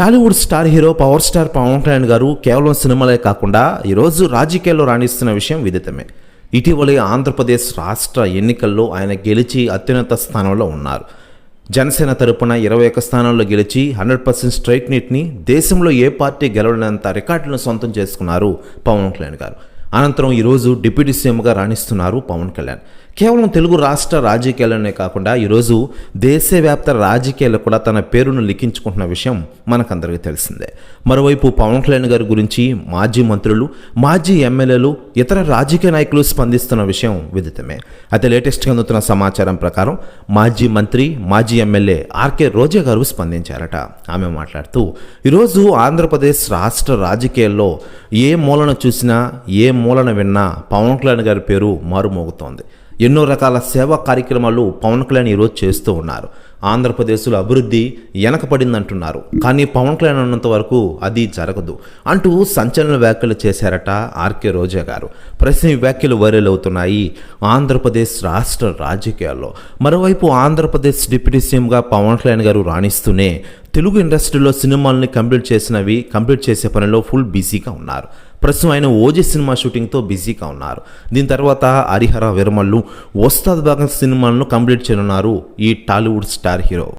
Tollywood star hero power star Pawan Kalyan garu కేవలం సినిమాలే కాకుండా ఈరోజు రాజకీయాల్లో రాణిస్తున్న విషయం విదితమే. ఇటీవలే ఆంధ్రప్రదేశ్ రాష్ట్ర ఎన్నికల్లో ఆయన గెలిచి అత్యున్నత స్థానంలో ఉన్నారు. జనసేన తరపున ఇరవై ఒక్క స్థానంలో గెలిచి హండ్రెడ్ పర్సెంట్ స్ట్రైట్ నీట్ని దేశంలో ఏ పార్టీ గెలవలేనంత రికార్డులను సొంతం చేసుకున్నారు పవన్ కళ్యాణ్ గారు. అనంతరం ఈరోజు డిప్యూటీ సీఎంగా రాణిస్తున్నారు పవన్ కళ్యాణ్. కేవలం తెలుగు రాష్ట్ర రాజకీయాలనే కాకుండా ఈరోజు దేశవ్యాప్త రాజకీయాల్లో కూడా తన పేరును లిఖించుకుంటున్న విషయం మనకందరికీ తెలిసిందే. మరోవైపు పవన్ కళ్యాణ్ గారి గురించి మాజీ మంత్రులు మాజీ ఎమ్మెల్యేలు ఇతర రాజకీయ నాయకులు స్పందిస్తున్న విషయం విదితమే. అయితే లేటెస్ట్గా అందుతున్న సమాచారం ప్రకారం మాజీ మంత్రి మాజీ ఎమ్మెల్యే ఆర్కే రోజా గారు స్పందించారట. ఆమె మాట్లాడుతూ ఈరోజు ఆంధ్రప్రదేశ్ రాష్ట్ర రాజకీయాల్లో ఏ మూలన చూసినా ఏ మూలన విన్నా పవన్ కళ్యాణ్ గారి పేరు మారుమోగుతోంది. ఎన్నో రకాల సేవా కార్యక్రమాలు పవన్ కళ్యాణ్ ఈరోజు చేస్తూ ఉన్నారు. ఆంధ్రప్రదేశ్లో అభివృద్ధి వెనకపడిందంటున్నారు కానీ పవన్ కళ్యాణ్ ఉన్నంత వరకు అది జరగదు. అంటూ సంచలన వ్యాఖ్యలు చేశారట ఆర్కే రోజా గారు. ప్రశ్న వ్యాఖ్యలు వైరల్ అవుతున్నాయి ఆంధ్రప్రదేశ్ రాష్ట్ర రాజకీయాల్లో. మరోవైపు ఆంధ్రప్రదేశ్ డిప్యూటీ సీఎంగా పవన్ కళ్యాణ్ గారు రాణిస్తూనే తెలుగు ఇండస్ట్రీలో సినిమాల్ని కంప్లీట్ చేసినవి కంప్లీట్ చేసే పనిలో ఫుల్ బిజీగా ఉన్నారు. ప్రస్తుతం ఆయన ఓజీ సినిమా షూటింగ్తో బిజీగా ఉన్నారు. దీని తర్వాత హరిహర విరమల్లు వస్తాద్ భాగం సినిమాలను కంప్లీట్ చేయనున్నారు ఈ టాలీవుడ్ స్టార్ హీరో.